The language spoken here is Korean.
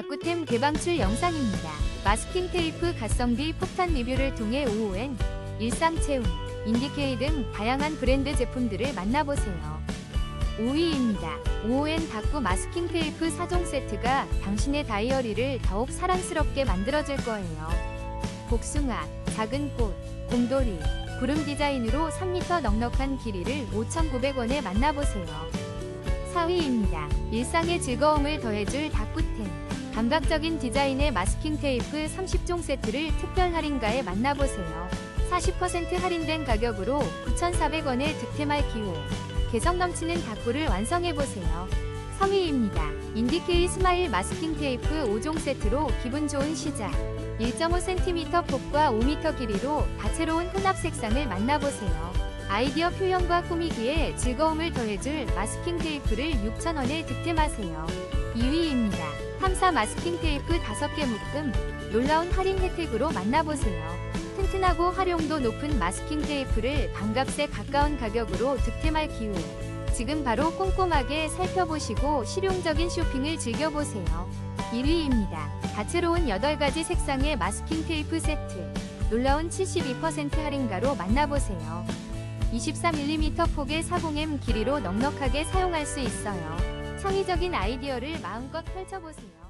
다꾸템 대방출 영상입니다. 마스킹 테이프 가성비 폭탄 리뷰를 통해 OON, 일상체험, 인디케이 등 다양한 브랜드 제품들을 만나보세요. 5위입니다. OON 다꾸 마스킹 테이프 4종 세트가 당신의 다이어리를 더욱 사랑스럽게 만들어줄 거예요. 복숭아, 작은 꽃, 곰돌이, 구름 디자인으로 3m 넉넉한 길이를 5,900원에 만나보세요. 4위입니다. 일상의 즐거움을 더해줄 다꾸템. 감각적인 디자인의 마스킹 테이프 30종 세트를 특별 할인가에 만나보세요. 40% 할인된 가격으로 9,400원에 득템할 기회. 개성 넘치는 다꾸를 완성해보세요. 3위입니다. 인디케이 스마일 마스킹 테이프 5종 세트로 기분 좋은 시작. 1.5cm 폭과 5m 길이로 다채로운 혼합 색상을 만나보세요. 아이디어 표현과 꾸미기에 즐거움을 더해줄 마스킹 테이프를 6,000원에 득템하세요. 2위입니다. 탐사 마스킹 테이프 5개 묶음 놀라운 할인 혜택으로 만나보세요. 튼튼하고 활용도 높은 마스킹 테이프를 반값에 가까운 가격으로 득템할 기회. 지금 바로 꼼꼼하게 살펴보시고 실용적인 쇼핑을 즐겨보세요. 1위입니다. 다채로운 8가지 색상의 마스킹 테이프 세트. 놀라운 72% 할인가로 만나보세요. 23mm 폭의 40M 길이로 넉넉하게 사용할 수 있어요. 창의적인 아이디어를 마음껏 펼쳐보세요.